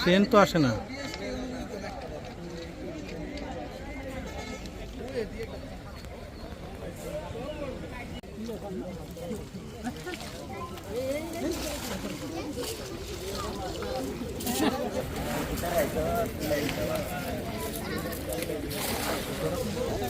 Train তো আসে না।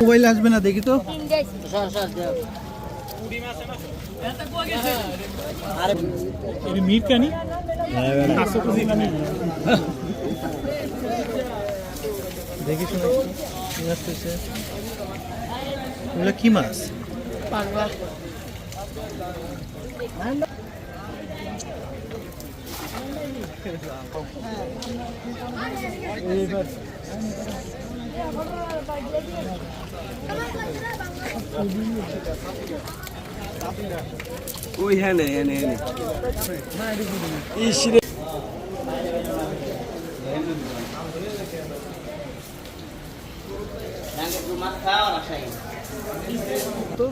মোবাইল আসবে না দেখি তো। মিট কানি? দেখি শুনে। কি মাছ মাছ? ওই হ্যাঁ নে হ্যাঁ নে হ্যাঁ তো